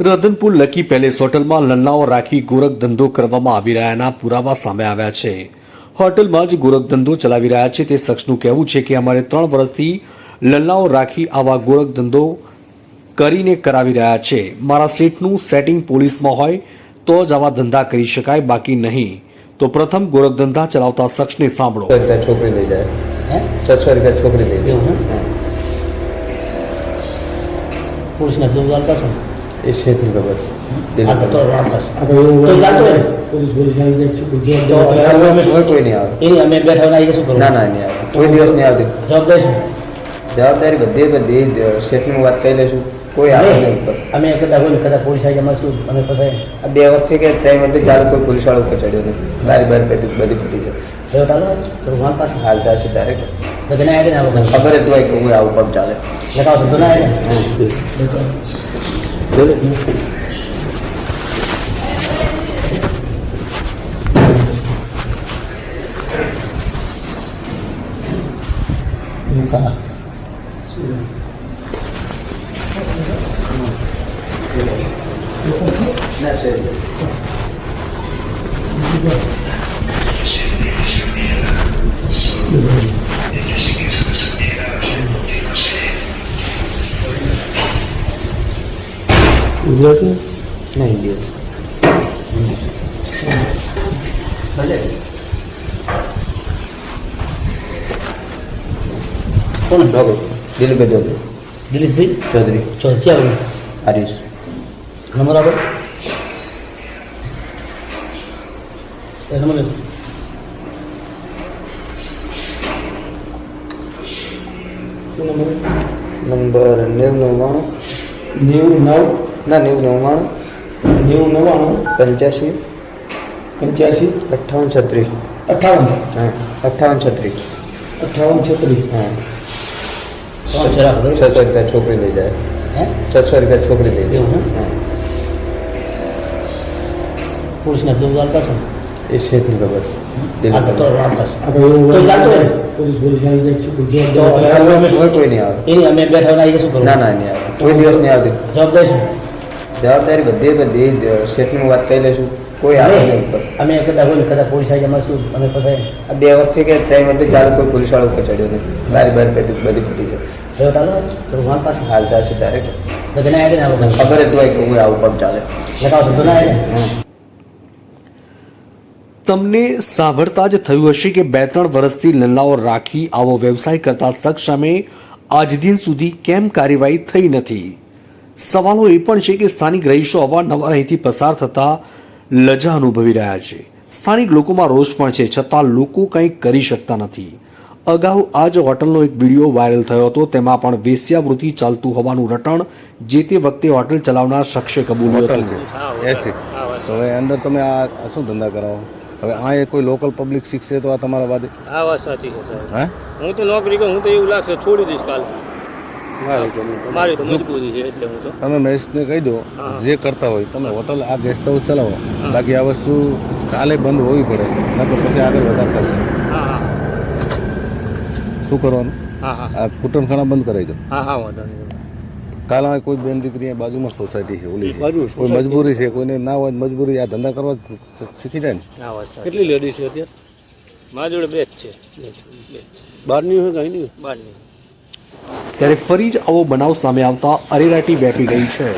Ratanpur lucky palace હોટલમાં લલ્લાઓ રાખી ગોરખ ધંધો કરવામાં આવી રહ્યાના પુરાવા સામે આવ્યા છે. હોટલમાં જ ગોરખ ધંધો ચલાવી રહ્યા છે તે શખ્સનું કહેવું છે કે અમારે ત્રણ વર્ષથી લલ્લાઓ રાખી આવા ગોરખ ધંધો કરીને કરાવી રહ્યા છે. મારા સીટનું સેટિંગ પોલીસમાં હોય તો જ આવા ધંધા કરી શકાય બાકી નહીં. તો પ્રથમ ગોરખ ધંધા ચલાવતા શખ્સને સાંભળો. છોકરી લઈ જાય. છસો રૂપિયા છોકરી લઈ જાય. પુરુષને? એ શેઠની તો તો છે. તો છે તો અમે- અમે આવતી. જવાબદારી બધી બધી શેઠની વાત કહી લઈશું. કોઈ આવે નહીં. ઉપર. અમે કદાચ હોય કદાચ પોલીસ આવી અમારે શું અમે ફસાય આ બે વખતે કે ત્રણ વખતે ચાલુ કોઈ પોલીસ વાળો ઉપર ચડ્યો નથી. બારી બાર પેટી બધી ફૂટી જાય. હવે ચાલો. તો વાંચતા છે હાલ ચાલશે ડાયરેક્ટ ખબર જ હોય કે હું આવું પગ ચાલે. લગાવ ધંધો ના આવે 留点东西。你看。那对。ગુજરાતી નહીં દિવસ કોણ ડોગર દિલીપભાઈ ચૌધરી. દિલીપભાઈ ચૌધરી. ચોથી આવ્યું? હરીશ નંબર આપો. નંબર? નંબર નેવું નવ્વાણું. નેવું નવ ના નેવું નવ્વાણું. નેવું નવ્વાણું. પંચ્યાસી. પંચ્યાસી. અઠ્ઠાવન છત્રીસ. અઠ્ઠાવન. હા અઠ્ઠાવન છત્રીસ. અઠ્ઠાવન છત્રીસ. હા. કોણ છે રાખો છસો રૂપિયા છોકરી લઈ જાય. હે? છસો રૂપિયા છોકરી લઈ જાય. એવું હે? હા. પોલીસને ફોન ચાલતા છો? એ શેઠની ખબર. આ તો તો વાંધો છે આપણે એવું તો ચાલતું હોય. પોલીસ પોલીસ આવી જાય છે ગુજરાત તો દવા- હવે અમે કોઈ કોઈ નહીં આવે. એની અમે બેઠા આવી શું કરવું ના ના નહીં આવે. કોઈ દિવસ નહીં આવતી. જવાબદારી શું? જવાબદારી બધી બધી શેઠની વાત કહી લઈશું. કોઈ આવે નહીં ઉપર. અમે કદાચ હોય કદાચ પોલીસ આવી અમારે શું અમે ફસાય આ બે વખતે કે ત્રણ વખતે ચાલુ કોઈ પોલીસ વાળો ઉપર ચડ્યો નથી બારી બાર પેટી બધી ફૂટી હવે ચાલો થોડું વાંચતા છે હાલ ચાલશે ડાયરેક્ટ લગ્ન આવી ને આ ખબર હતું કે હું આવું પગ ચાલે. લગાવ ધંધો ના આવે તમને સાંભળતા જ થયું હશે કે બે ત્રણ વર્ષથી લલ્લાઓ રાખી આવો વ્યવસાય કરતા શખ્સ સામે આજ દિન સુધી કેમ કાર્યવાહી થઈ નથી? સવાલો એ પણ છે કે સ્થાનિક રહીશો અવારનવાર અહીંથી પસાર થતા લજા અનુભવી રહ્યા છે. સ્થાનિક લોકોમાં રોષ પણ છે છતાં લોકો કંઈ કરી શકતા નથી. અગાઉ આ જ હોટલનો એક વીડિયો વાયરલ થયો હતો તેમાં પણ વેશ્યાવૃત્તિ ચાલતું હોવાનું રટણ જે તે વખતે હોટલ ચલાવનાર શખ્સે કબૂલ્યું હોટલ હતું. છે. એસી તો હવે અંદર તમે આ શું ધંધા કરાવો હવે આ એ કોઈ લોકલ પબ્લિક શીખશે તો આ તમારા વાદે આ વાત સાચી છે સાહેબ. હું તો નોકરી કરું હું તો એવું લાગશે છોડી દઈશ કાલ. મારી તો મજબૂરી છે એટલે હું તમે મહેશને કહી દો જે કરતા હોય તમે હોટલ આ ગેસ્ટ હાઉસ ચલાવો. બાકી આ વસ્તુ કાલે બંધ હોવી પડે ના તો પછી આગળ વધારે થશે. હા હા. શું કરવાનું? હા હા. આ કુટુંબખાના બંધ કરાવી દો. હા હા વાંધો નહીં કાલ આ કોઈ બેન દીકરી બાજુમાં સોસાયટી છે ઓલી બાજુ કોઈ મજબૂરી છે કોઈને ના હોય મજબૂરી આ ધંધા કરવા શીખી જાય ને. આ કેટલી લેડીઝ છે અત્યારે? મારા જોડે બે જ છે. બે બહારની હોય કઈ નહીં બહારની ત્યારે ફરી જ આવો બનાવ સામે આવતા અરેરાટી બેઠી ગઈ છે.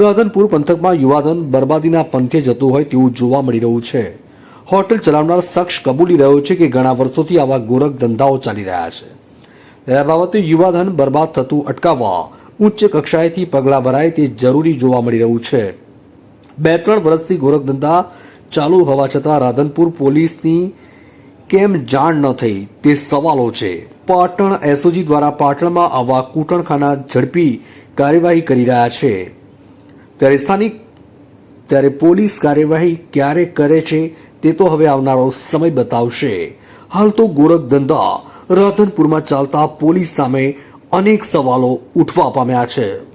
રાધનપુર પંથકમાં યુવાધન બરબાદીના પંથે જતું હોય તેવું જોવા મળી રહ્યું છે. હોટલ ચલાવનાર શખ્સ કબૂલી રહ્યો છે કે ઘણા વર્ષોથી આવા ગોરખ ધંધાઓ ચાલી રહ્યા છે. ત્યારે બાબતે યુવાધન બરબાદ થતું અટકાવવા ઉચ્ચ કક્ષાએથી પગલાં ભરાય તે જરૂરી જોવા મળી રહ્યું છે. બે ત્રણ વર્ષથી ગોરખ ધંધા ચાલુ હોવા છતાં રાધનપુર પોલીસની કેમ જાણ ન થઈ તે સવાલો છે. પાટણ એસઓજી દ્વારા પાટણમાં આવા કૂટણખાના ઝડપી કાર્યવાહી કરી રહ્યા છે. ત્યારે સ્થાનિક, ત્યારે પોલીસ કાર્યવાહી ક્યારે કરે છે તે તો હવે આવનારો સમય બતાવશે. હાલ તો ગોરખ ધંધા રાધનપુરમાં ચાલતા પોલીસ સામે અનેક સવાલો ઉઠવા પામ્યા છે.